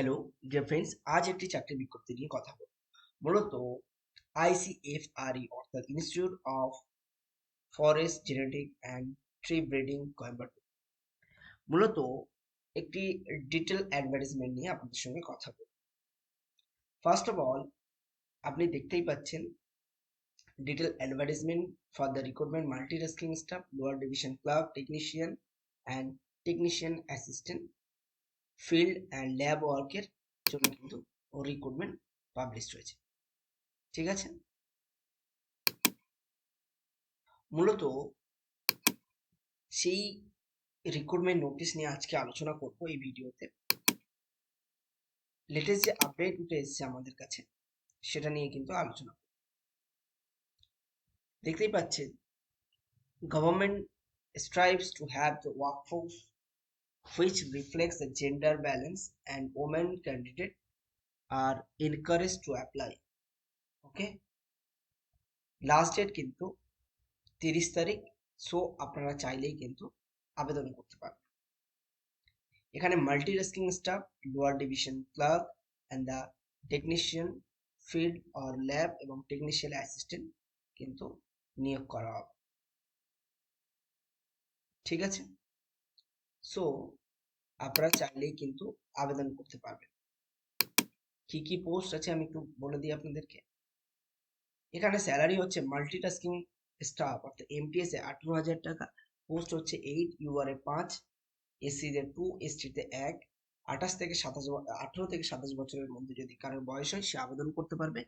Hello dear friends আজ একটি চাকরি বিজ্ঞপ্তি নিয়ে কথা বলব। মূলত আইসিএফআরই E অর্থাৎ institute of forest genetic and tree breeding Coimbatore মূলত একটি ডিটেল অ্যাডভার্টাইজমেন্ট নিয়ে আপনাদের সঙ্গে কথা বলব। ফার্স্ট অফ অল আপনি দেখতেই পাচ্ছেন detail advertisement for the recruitment multitasking staff lower division club technician and technician assistant field and lab ওয়ার্কের জন্য কিন্তু রিক্রুটমেন্ট পাবলিশ হয়েছে। ঠিক আছে? মূলত সেই রিক্রুটমেন্ট নোটিশ নিয়ে আজকে আলোচনা করব এই ভিডিওতে। লেটেস্ট যে আপডেট উঠে এসেছে আমাদের কাছে, সেটা নিয়ে কিন্তু আলোচনা দেখতেই পাচ্ছেন government strives to have the workforce which reflects the gender balance and women candidate are encouraged to apply. Okay last date কিন্তু তিরিশ তারিখ সো আপনারা চাইলেই কিন্তু আবেদন করতে পারবেন। এখানে multitasking staff lower division clerk and the technician field or lab এবং টেকনিশিয়াল অ্যাসিস্ট্যান্ট কিন্তু নিয়োগ করা হবে। ঠিক আছে? সো আপনারা চাইলেই কিন্তু আবেদন করতে পারবেন। কি কি পোস্ট আছে আমি একটু বলে দিই আপনাদেরকে? এখানে স্যালারি হচ্ছে মাল্টিটাস্কিং স্টাফ অর্থাৎ এমটিএস এ আঠেরো হাজার টাকা পোস্ট হচ্ছে এইট ইউআর এ পাঁচ এসসিতে টু এস এসটিতে এক, আঠাশ থেকে সাতাশ আঠেরো থেকে সাতাশ বছরের মধ্যে যদি কারোর বয়স হয়, সে আবেদন করতে পারবে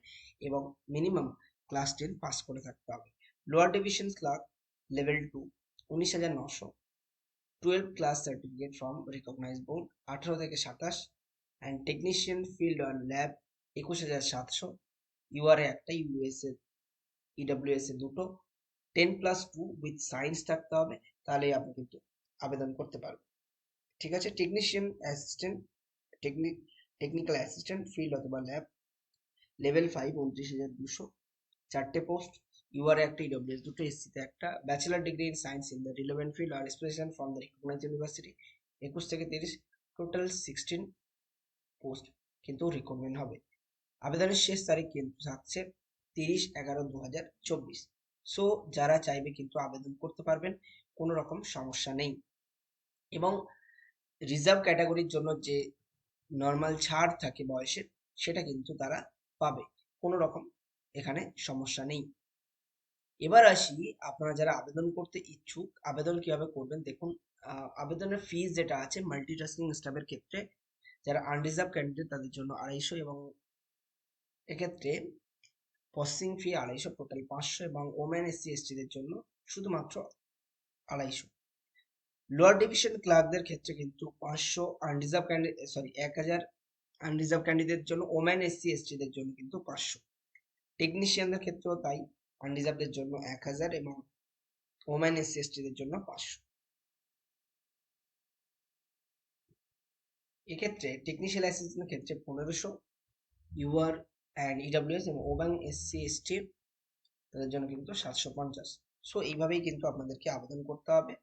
এবং মিনিমাম ক্লাস টেন পাস করে থাকতে হবে। Lower division clerk level two উনিশ হাজার নশো। Twelve class certificate from recognise board আঠারো থেকে সাতাশ and technician field and lab একুশ হাজার সাতশো। ইউআরএ একটা ইউএসএ ইডাব্লিউএস এ দুটো। Ten plus two with science থাকতে হবে তাহলেই আপনি কিন্তু আবেদন করতে পারবেন। ঠিক আছে? Technician assistant technic technical assistant field অথবা ল্যাব লেভেল ফাইভ উনত্রিশ হাজার দুশো। চারটে পোস্ট ইউআর একটা ইডব্লিউএস দুটো এসসিতে একটা bachelor degree in science in the relevant field R special from the recognise university একুশ থেকে তিরিশ টোটাল সিক্সটিন পোস্ট কিন্তু রিক্রুটমেন্ট হবে। আবেদনের শেষ তারিখ কিন্তু থাকছে তিরিশ এগারো দু হাজার চব্বিশ। সো যারা চাইবে কিন্তু আবেদন করতে পারবেন, কোনো রকম সমস্যা নেই। এবং রিজার্ভ ক্যাটাগরির জন্য যে নর্মাল ছাড় থাকে বয়সের, সেটা কিন্তু তারা পাবে। কোনো রকম এখানে সমস্যা নেই। এবার আসি আপনারা যারা আবেদন করতে ইচ্ছুক, আবেদন কীভাবে করবেন? দেখুন আবেদনের ফিজ যেটা আছে মাল্টিটাস্কিং স্টাফের ক্ষেত্রে, যারা আনরিজার্ভ ক্যান্ডিডেট তাদের জন্য আড়াইশো এবং এক্ষেত্রে প্রসেসিং ফি আড়াইশো টোটাল পাঁচশো এবং ওমেন এসসি এসটিদের জন্য শুধুমাত্র আড়াইশো। লোয়ার ডিভিশন ক্লার্কদের ক্ষেত্রে কিন্তু পাঁচশো আনরিজার্ভ ক্যান্ডিডেট সরি এক হাজার আনরিজার্ভ ক্যান্ডিডেট জন্য ওমেন এসসি এসটিদের জন্য কিন্তু পাঁচশো। টেকনিশিয়ানদের ক্ষেত্রেও তাই। আনরিজার্ভদের জন্য এক হাজার এবং ওমেন এসসি এসটিদের জন্য পাঁচশো। এক্ষেত্রে টেকনিশিয়াল অ্যাসিস্ট্যান্টের ক্ষেত্রে পনেরোশো। ইউআর অ্যান্ড ইডাব্লিউএস এবং ওবাং এসসি এসটি তাদের জন্য কিন্তু সাতশো পঞ্চাশ। সো এইভাবেই কিন্তু আপনাদেরকে আবেদন করতে হবে।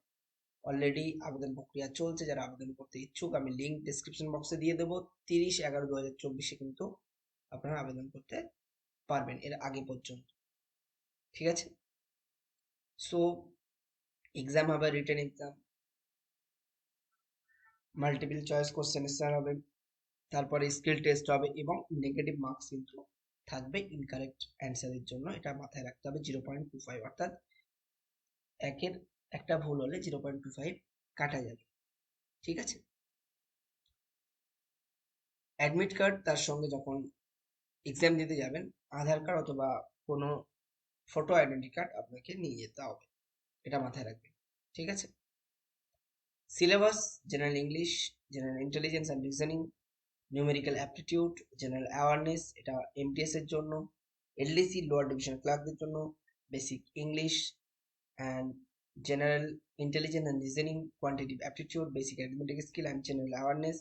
অলরেডি আবেদন প্রক্রিয়া চলছে, যারা আবেদন করতে ইচ্ছুক, আমি লিঙ্ক ডিসক্রিপশন বক্সে দিয়ে দেবো। তিরিশ এগারো দু হাজার চব্বিশে কিন্তু আপনারা আবেদন করতে পারবেন, এর আগে পর্যন্ত। ঠিক আছে? সো এক্সাম হবে written exam multiple choice question answer হবে, তারপরে স্কিল টেস্ট হবে এবং নেগেটিভ মার্কস কিন্তু থাকবে ইনকারেক্ট অ্যান্সারের জন্য। এটা মাথায় রাখতে হবে জিরো পয়েন্ট টু ফাইভ অর্থাৎ একের একটা ভুল হলে জিরো পয়েন্ট টু ফাইভ কাটা যাবে। ঠিক আছে? অ্যাডমিট কার্ড তার সঙ্গে যখন এক্সাম দিতে যাবেন, আধার কার্ড অথবা কোনো ফটো আইডেন্টি কার্ড আপনাকে নিয়ে যেতে হবে। এটা মাথায় রাখবেন, ঠিক আছে? Syllabus general English general intelligence and reasoning numerical aptitude general awareness এটা এমটিএস এর জন্য এলডিসি লোয়ার ডিভিশন ক্লার্কদের জন্য basic English and general intelligence and reasoning quantitative aptitude basic arithmetic skill and general awareness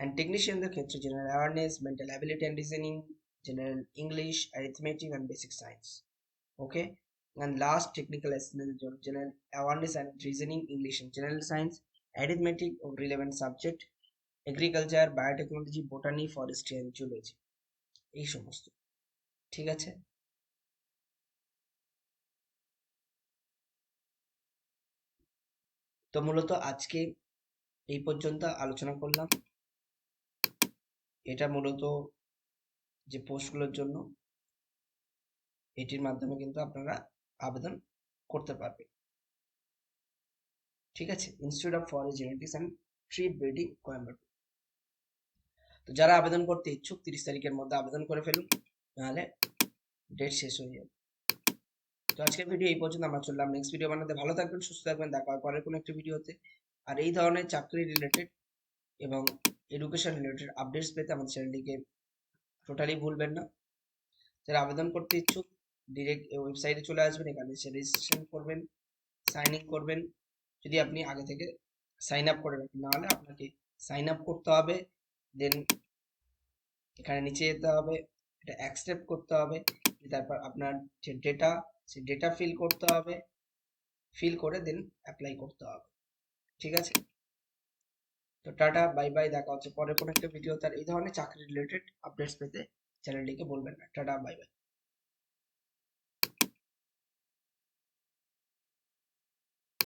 and টেকনিশিয়ানদের ক্ষেত্রে general awareness mental ability and reasoning general English arithmetic and basic science okay and last technical assessment general awareness and reasoning english and general science arithmetic or relevant subject agriculture biotechnology botany forestry and zoology এই সমস্ত ঠিক আছে তো মূলত আজকে এই পর্যন্ত আলোচনা করলাম এটা মূলত যে পোস্টগুলোর জন্য এটির মাধ্যমে কিন্তু আপনারা আবেদন করতে পারবেন। ঠিক আছে? Institute of forest genetics and tree breeding Coimbatore তো যারা আবেদন করতে ইচ্ছুক, তিরিশ তারিখের মধ্যে আবেদন করে ফেলুন, নাহলে ডেট শেষ হয়ে যাবে। তো আজকের ভিডিও এই পর্যন্ত, আমরা চললাম নেক্সট ভিডিও বানাতে। ভালো থাকবেন, সুস্থ থাকবেন, দেখা হয় পরের কোনো একটি ভিডিওতে আর এই ধরনের চাকরি রিলেটেড এবং এডুকেশন রিলেটেড আপডেটস পেতে আমাদের চ্যানেলটিকে টোটালি ভুলবেন না। যারা আবেদন করতে ইচ্ছুক ডিরেক্ট ওয়েবসাইটে চলে আসবেন, এখানে এসে রেজিস্ট্রেশন করবেন সাইন ইন করবেন। যদি আপনি আগে থেকে সাইন আপ করে রাখেন, নাহলে আপনাকে সাইন আপ করতে হবে দেন এখানে নিচে যেতে হবে, এটা অ্যাকসেপ্ট করতে হবে তারপর আপনার যে ডেটা সেই ডেটা ফিল করতে হবে ফিল করে দেন অ্যাপ্লাই করতে হবে। ঠিক আছে? তো টাটা বাই বাই দেখা হচ্ছে পরে কোনো একটা ভিডিও তার এই ধরনের চাকরি রিলেটেড আপডেটস পেতে চ্যানেলটিকে বলবেন না। Tata bye bye